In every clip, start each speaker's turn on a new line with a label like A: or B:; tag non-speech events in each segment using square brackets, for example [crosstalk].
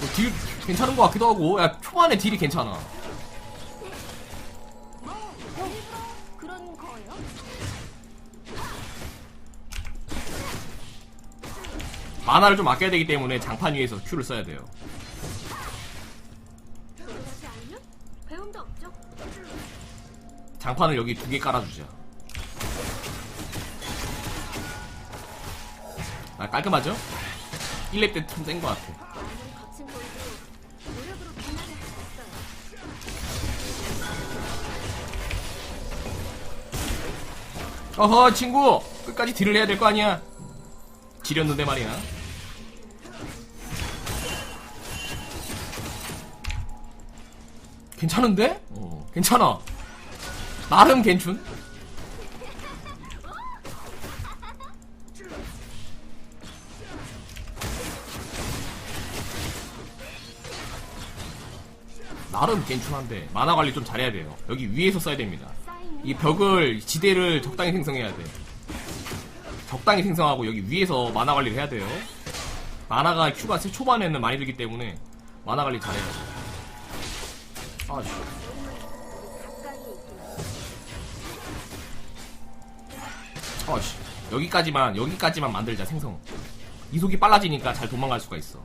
A: 뭐 딜 괜찮은 것 같기도 하고 야 초반에 딜이 괜찮아? 만화를 좀 아껴야 되기 때문에 장판 위에서 Q를 써야 돼요. 장판을 여기 두 개 깔아주자 아 깔끔하죠? 1렙 때 좀 센 것 같아 어허 친구. 끝까지 딜을 해야 될 거 아니야. 지렸는데 말이야. 괜찮은데? 어. 괜찮아. 나름 괜춘. 나름 괜찮한데 만화 관리 좀 잘해야 돼요. 여기 위에서 써야 됩니다 이 벽을 지대를 적당히 생성해야 돼. 적당히 생성하고 여기 위에서 만화 관리를 해야 돼요. 만화가 Q가 초반에는 많이 들기 때문에 만화 관리 잘해야 돼. 아, 씨. 아, 씨. 여기까지만 여기까지만 만들자 생성. 이속이 빨라지니까 잘 도망갈 수가 있어.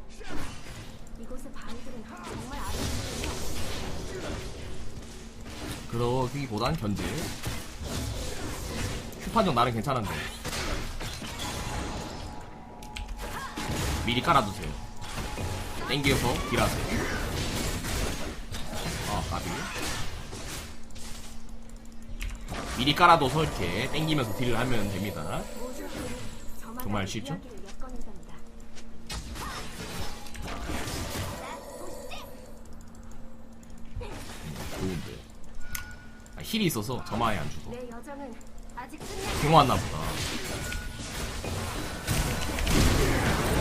A: 그러기보단 견제. 큐판정 나름 괜찮은데. 미리 깔아두세요. 땡겨서 딜하세요. 아, 까비. 미리 깔아둬서 이렇게 땡기면서 딜을 하면 됩니다. 정말 쉽죠? 힐이 있어서 저마에 안
B: 아직 끝나지
A: 갱 왔나 보다.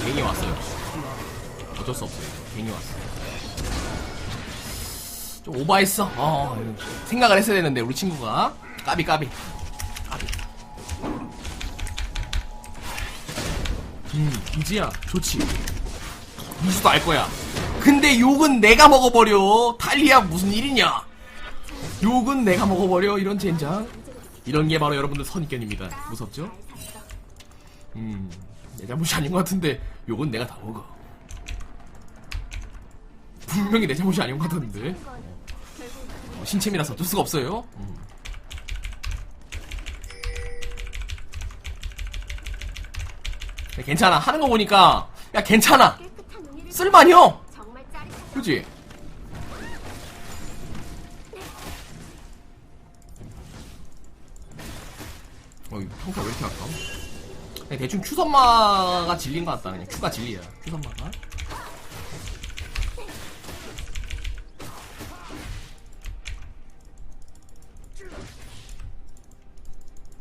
A: 갱이 왔어요. 어쩔 수 없어요. 갱이 왔어. 좀 오버했어. 어, 생각을 했어야 되는데 우리 친구가 까비 까비. 까비. 음, 이지야 좋지. 이수도 알 거야. 근데 욕은 내가 먹어버려. 탈리아 무슨 일이냐? 욕은 내가 먹어버려. 이런 젠장. 이런 게 바로 여러분들 선입견입니다. 무섭죠?
B: 잘 샀어.
A: 음, 내 잘못이 아닌 것 같은데 욕은 내가 다 먹어. 분명히 내 잘못이 아닌 것 같은데 어, 신체미라서 어쩔 수가 없어요. 음. 야, 괜찮아 하는 거 보니까 야 괜찮아
B: 짜릿하다.
A: 그지? 대충 큐선마가 질린 것 같다. 그냥 큐가 진리야. 큐선마가.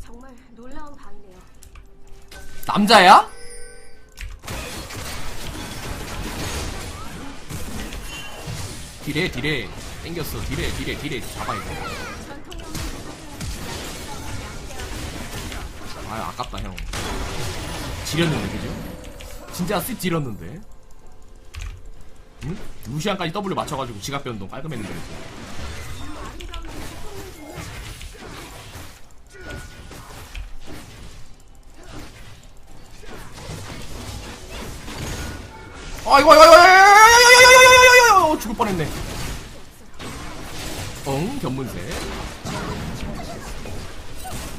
B: 정말 놀라운 바위네요.
A: 남자야? 딜해, 딜해. 땡겼어. 딜해, 딜해, 딜해. 잡아, 이거.
B: 전통용
A: 아, 아깝다, 형. 지렸는데, 그죠? 진짜 쓱 지렸는데. 응? 루시안까지 W 맞춰가지고 지갑 변동 깔끔했는데. 아이고, 아이고, 아이고, 죽을 뻔했네. 엉, 견문세.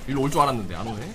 A: 일로 올 줄 알았는데, 안 오네.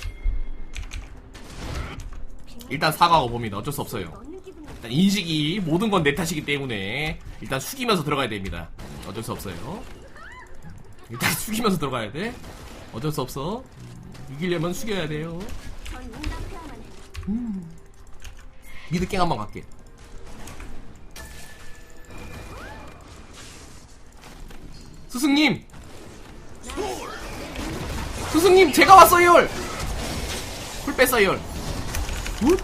A: 일단 사과하고 봅니다. 어쩔 수 없어요. 일단 인식이 모든 건 내 탓이기 때문에 일단 숙이면서 들어가야 됩니다. 어쩔 수 없어요. 일단 [laughs] 숙이면서 들어가야 돼. 어쩔 수 없어. 이기려면 숙여야 돼요.
B: 음.
A: 미드깽 한번 갈게. 스승님! 스승님 제가 왔어요! 풀 뺐어요! 굿!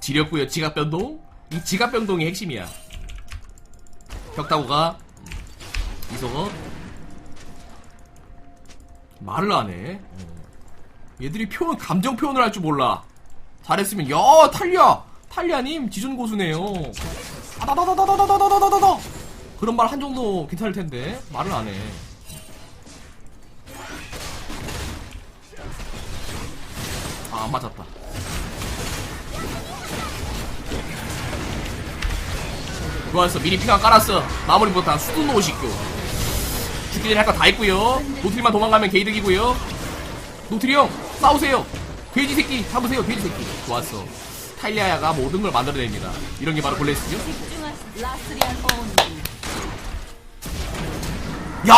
A: 지렸구요 지갑변동? 이 지갑변동이 핵심이야. 벽 타고 가 이성업 말을 안해. 어. 얘들이 표현 감정 표현을 할 줄 몰라. 잘했으면 야 탈리아! 탈리아님 지존 고수네요. 아다다다다다다다다다다! 그런 말 한 정도 괜찮을 텐데 말을 안해. 아, 안 맞았다. 좋았어 미리 피가 깔았어. 마무리 못한 수도 노고 싶고 죽기 전에 할거 다 했고요. 노트리만 도망가면 개이득이고요. 노트리 형 싸우세요. 돼지 새끼 잡으세요 돼지 새끼. 좋았어. 타일리아야가 모든 걸 만들어냅니다. 이런 게 바로 골레스죠? 야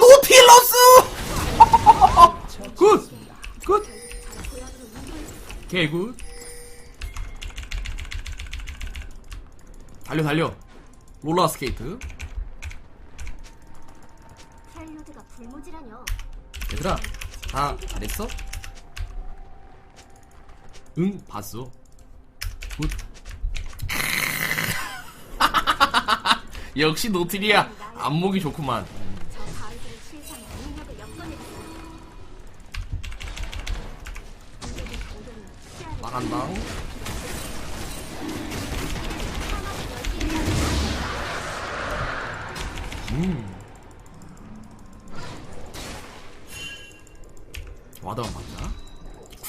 A: 노필러스! 굿굿! [laughs] 개굿. 달려 달려. 롤러 스케이트. 얘들아 다 잘했어? 응 봤어. 굿. [laughs] 역시 노틸이야. 안목이 좋구만.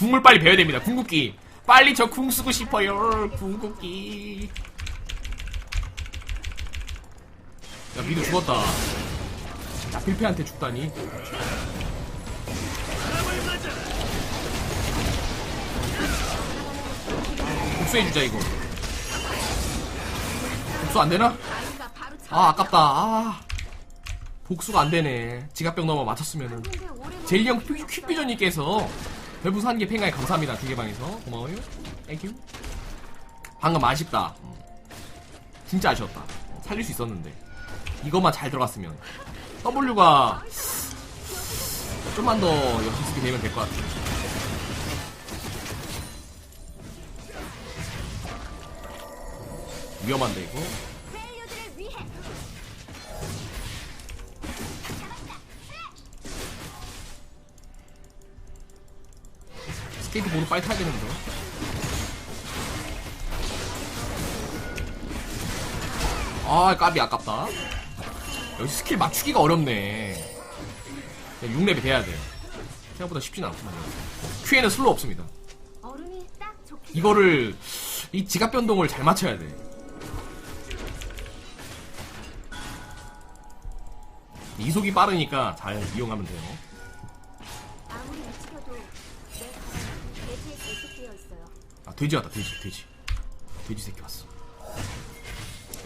A: 궁을 빨리 배워야 됩니다. 궁극기. 빨리 저 궁 쓰고 싶어요. 궁극기. 야, 미드 죽었다. 야, 필패한테 죽다니. 복수해주자, 이거. 복수 안 되나? 아, 아깝다. 아. 복수가 안 되네. 지갑병 넘어 맞췄으면은. 젤리형 퀵비전님께서 별부수 한개 팽가에 감사합니다 두개방에서. 고마워요. 땡큐 방금 아쉽다. 음. 진짜 아쉬웠다. 살릴 수 있었는데. 이것만 잘 들어갔으면. W가 좀만 더 연습이 되면 될 것 같아 위험한데 이거? 스테이트 보드 빨리 타야 되는데. 아 까비 아깝다. 여기 스킬 맞추기가 어렵네. 6렙이 돼야 돼. 생각보다 쉽진 않구만. Q에는 슬로 없습니다. 이거를 이 지갑 변동을 잘 맞춰야 돼. 이속이 빠르니까 잘 이용하면 돼요.
B: 있어요.
A: 아 돼지 같다. 돼지 돼지. 돼지 새끼 왔어.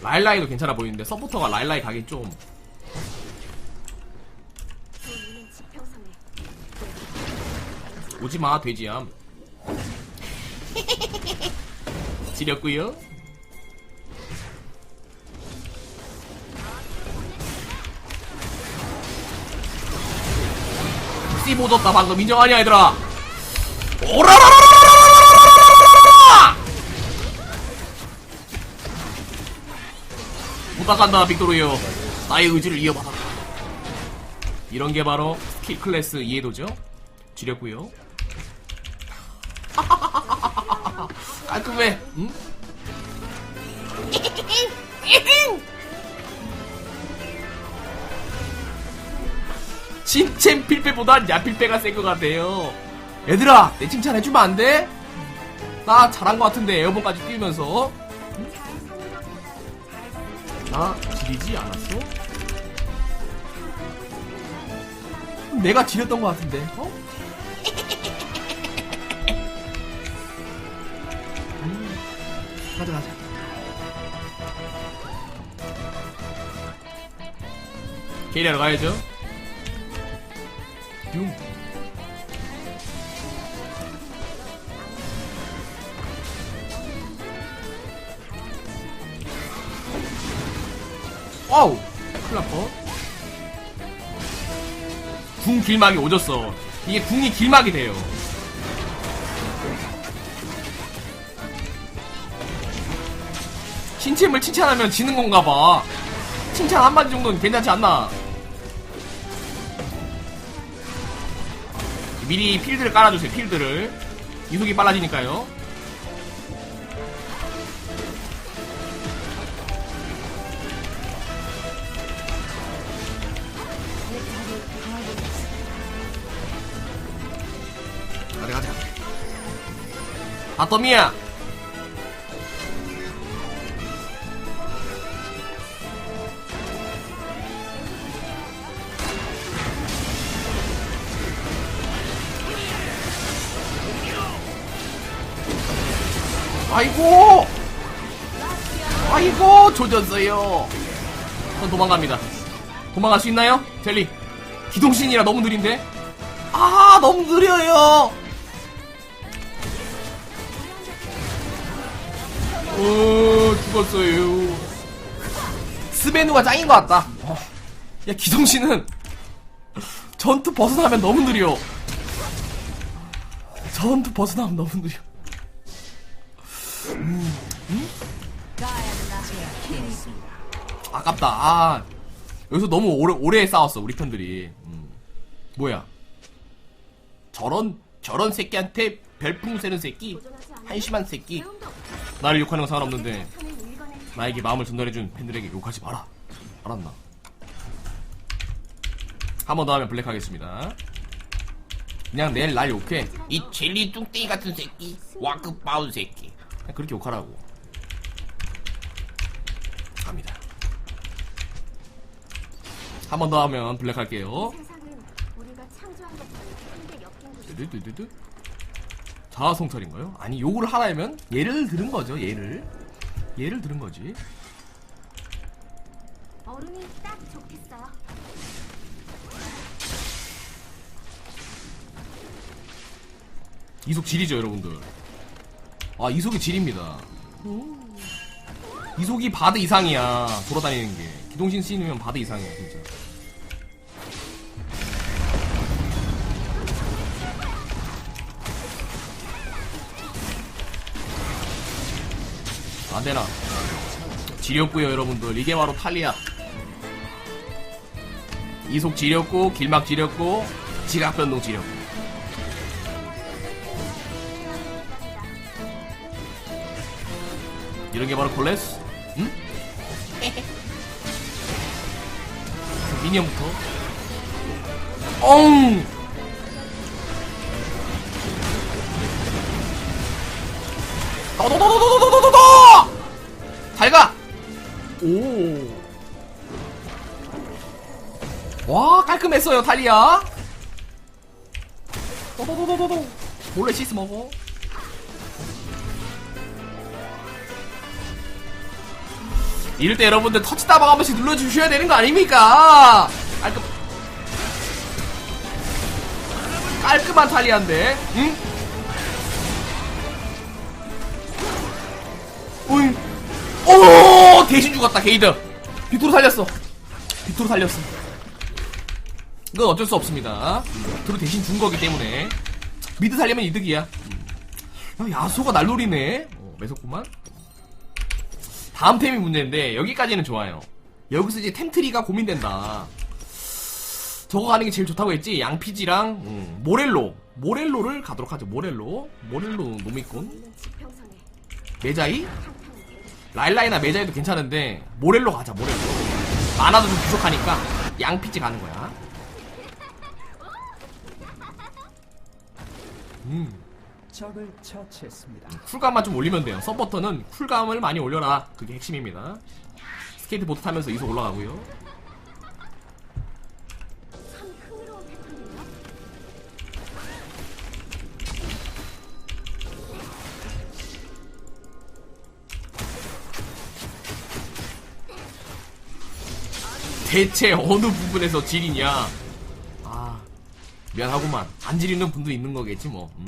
A: 라일라이도 괜찮아 보이는데 서포터가 라일라이 가기 좀. 오지마 돼지암. 지렸구요? 씹어줬다 방금. 인정하냐 얘들아? 오라라라라 빡간다 빅토르요. 나의 의지를 이어받아 이런 게 바로 스킬 클래스 이해도죠? 지렸구요. [laughs] 깔끔해 응? 신챔 필배보단 야필배가 센 것 같아요. 얘들아 내 칭찬해주면 안 돼? 나 잘한 것 같은데 에어본까지 끼면서. 응? 나 지리지 않았어? 내가 지렸던 것 같은데, 어? 음, 가자, 가자. 게리하러 가야죠. 융. 와우. 클라퍼. 궁 길막이 오졌어. 이게 궁이 길막이 돼요. 신팀을 칭찬하면 지는 건가 봐. 칭찬 한마디 정도는 괜찮지 않나? 미리 필드를 깔아주세요 필드를. 이속이 빨라지니까요. 바텀이야! 아이고! 아이고, 조졌어요. 전 도망갑니다. 도망갈 수 있나요? 젤리. 기동신이라 너무 느린데? 아, 너무 느려요! 어, 죽었어요. 스베누가 짱인 것 같다. 어. 야, 기동신은 전투 벗어나면 너무 느려. 전투 벗어나면 너무 느려. 아깝다. 아, 여기서 너무 오래, 오래 싸웠어, 우리 편들이. 음. 뭐야. 저런, 저런 새끼한테 별풍 세는 새끼? 한심한 새끼? 나를 욕하는 건 상관없는데, 나에게 마음을 전달해준 팬들에게 욕하지 마라. 알았나? 한 번 더 하면 블랙 하겠습니다. 그냥 내일 날 욕해. 이 젤리 뚱땡이 같은 새끼. 와급 바운 새끼. 그냥 그렇게 욕하라고. 갑니다. 한 번 더 하면 블랙 할게요.
B: 우
A: 자아성찰인가요? 아니 욕을 하라면 예를 들은 거죠. 예를. 예를 들은 거지.
B: 어른이 딱 좋겠어요.
A: 이속 질이죠, 여러분들. 아, 이속이 질입니다. 이속이 바드 이상이야, 돌아다니는 게. 기동신 쓰이면 바드 이상이야, 진짜. 안 되나. 지렸고요, 여러분들. 이게 바로 탈리아. 이속 지렸고, 길막 지렸고, 지각 변동 지렸고. 이런 게 바로 콜레스? 응? [laughs] 미니언부터. 엉! 더더더더더더더 가! 오. 와, 깔끔했어요, 탈리아. 더더더더더더. 몰래 시스 먹어. 이럴 때 여러분들 터치 따방 한 번씩 눌러주셔야 되는 거 아닙니까? 깔끔. 깔끔한 탈리아인데, 응? 오이. 오! 대신 죽었다, 게이드. 빅토르 살렸어. 빅토르 살렸어. 이건 어쩔 수 없습니다. 빅토르 대신 준 거기 때문에. 미드 살려면 이득이야. 야, 야소가 날 노리네. 어, 매섭구만. 다음 템이 문제인데 여기까지는 좋아요. 여기서 이제 템트리가 고민된다. 저거 가는 게 제일 좋다고 했지. 양피지랑 음, 모렐로, 모렐로를 가도록 하죠. 모렐로, 모렐로 노미꾼, 메자이, 라일라이나 메자이도 괜찮은데 모렐로 가자. 모렐로. 만화도 좀 부족하니까 양피지 가는 거야. 음.
C: 적을 처치했습니다.
A: 쿨감만 좀 올리면 돼요. 서버터는 쿨감을 많이 올려라. 그게 핵심입니다. 스케이트보드 타면서 이속
B: 올라가고요.
A: 대체 어느 부분에서 지리냐? 아, 미안하구만. 안 지리는 분도 있는 거겠지, 뭐. 음?